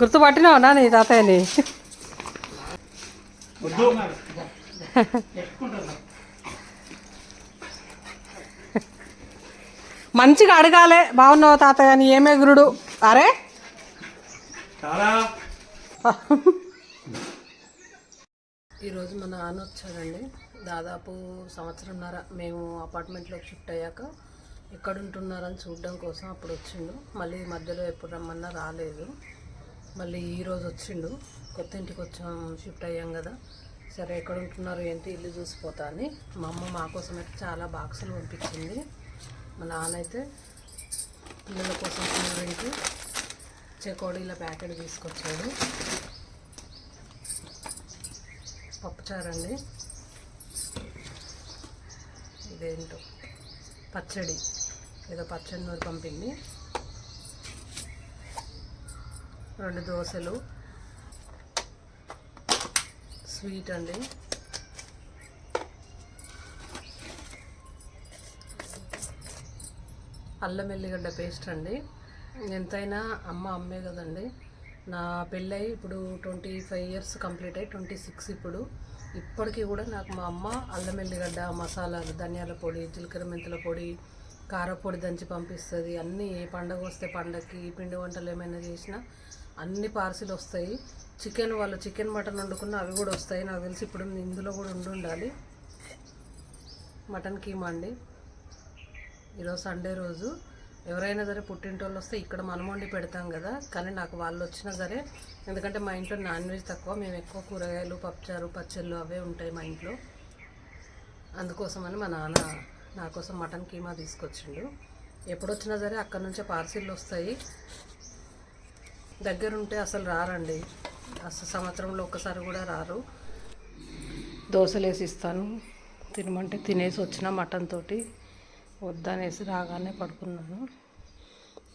గుర్తుపట్టినావు నా నీ తాతయ్యని? మంచిగా అడగాలే బాగున్నావు తాతయ్య? నీ ఏమే గురుడు? అరే? చాలా ఈరోజు మా నాన్న వచ్చాడండి. దాదాపు సంవత్సరంన్నర మేము అపార్ట్మెంట్లోకి షిఫ్ట్ అయ్యాక ఎక్కడ ఉంటున్నారని చూడడం కోసం అప్పుడు వచ్చిండు. మళ్ళీ మధ్యలో ఎప్పుడు రమ్మన్నా రాలేదు. మళ్ళీ ఈరోజు వచ్చిండు. కొత్త ఇంటికి వచ్చాం షిఫ్ట్ అయ్యాం కదా. సరే ఎక్కడ ఉంటున్నారు ఏంటి? ఇల్లు చూసిపోతా అని. మా అమ్మ మా కోసం అయితే చాలా బాక్సులు పంపించింది. మా నాన్న అయితే పిల్లల కోసం కూరకి చెకోడీల ప్యాకెట్ తీసుకొచ్చాడు. పప్పుచారండి ఇదేంటో? పచ్చడి. ఏదో పచ్చడి నూరు పంపింది. రెండు దోశలు. స్వీట్ అండి. అల్లం ఎల్లిగడ్డ పేస్ట్ అండి. ఎంతైనా అమ్మ అమ్మే కదండి. నా పెళ్ళై ఇప్పుడు ట్వంటీ ఫైవ్ ఇయర్స్ కంప్లీట్ అయ్యి ట్వంటీ సిక్స్ ఇప్పుడు. ఇప్పటికీ కూడా నాకు మా అమ్మ అల్లం ఎల్లిగడ్డ మసాలాలు ధనియాల పొడి జీలకర్ర మెంతుల పొడి కారపొడి దంచి పంపిస్తుంది. అన్నీ ఏ పండగ వస్తే పండగకి పిండి వంటలు ఏమైనా చేసినా అన్ని పార్సిల్ వస్తాయి. చికెన్ వాళ్ళు చికెన్ మటన్ వండుకున్న అవి కూడా వస్తాయి. నాకు తెలిసి ఇప్పుడు ఇందులో కూడా ఉండి ఉండాలి. మటన్ కీమా అండి. ఈరోజు సండే రోజు. ఎవరైనా సరే పుట్టింటోళ్ళు వస్తే ఇక్కడ మనం వండి పెడతాం కదా. కానీ నాకు వాళ్ళు వచ్చినా సరే ఎందుకంటే మా ఇంట్లో నాన్ వెజ్ తక్కువ. మేము ఎక్కువ కూరగాయలు పప్పుచారు పచ్చళ్ళు అవే ఉంటాయి మా ఇంట్లో. అందుకోసమని మా నాన్న నా కోసం మటన్ కీమా తీసుకొచ్చిండు. ఎప్పుడు వచ్చినా సరే అక్కడ నుంచే పార్సిల్ వస్తాయి. దగ్గర ఉంటే అసలు రారండి. అసలు సంవత్సరంలో ఒక్కసారి కూడా రారు. దోశలు వేసి ఇస్తాను. తినమంటే తినేసి వచ్చిన మటన్ తోటి వద్దనేసి రాగానే పడుకున్నాను.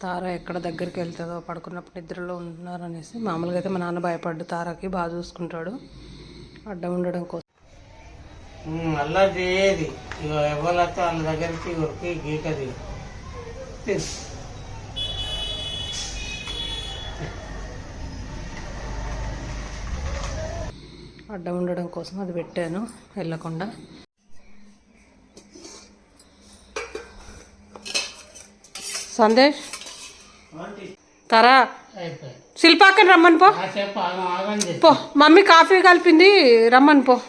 తార ఎక్కడ దగ్గరికి వెళ్తుందో పడుకున్నప్పుడు నిద్రలో ఉంటున్నారనేసి మామూలుగా అయితే మా నాన్న భయపడ్డు. తారకి బాగా చూసుకుంటాడు. అడ్డం ఉండడం కోసం. అల్లా చేయది. ఇక ఎవరైతే వాళ్ళ దగ్గరికి ఉరికి గీకది. అడ్డం ఉండడం కోసం అది పెట్టాను వెళ్ళకుండా. సందేశ్? తారా? శిల్పాకని రమ్మని పో. పో మమ్మీ కాఫీ కలిపింది రమ్మని పో.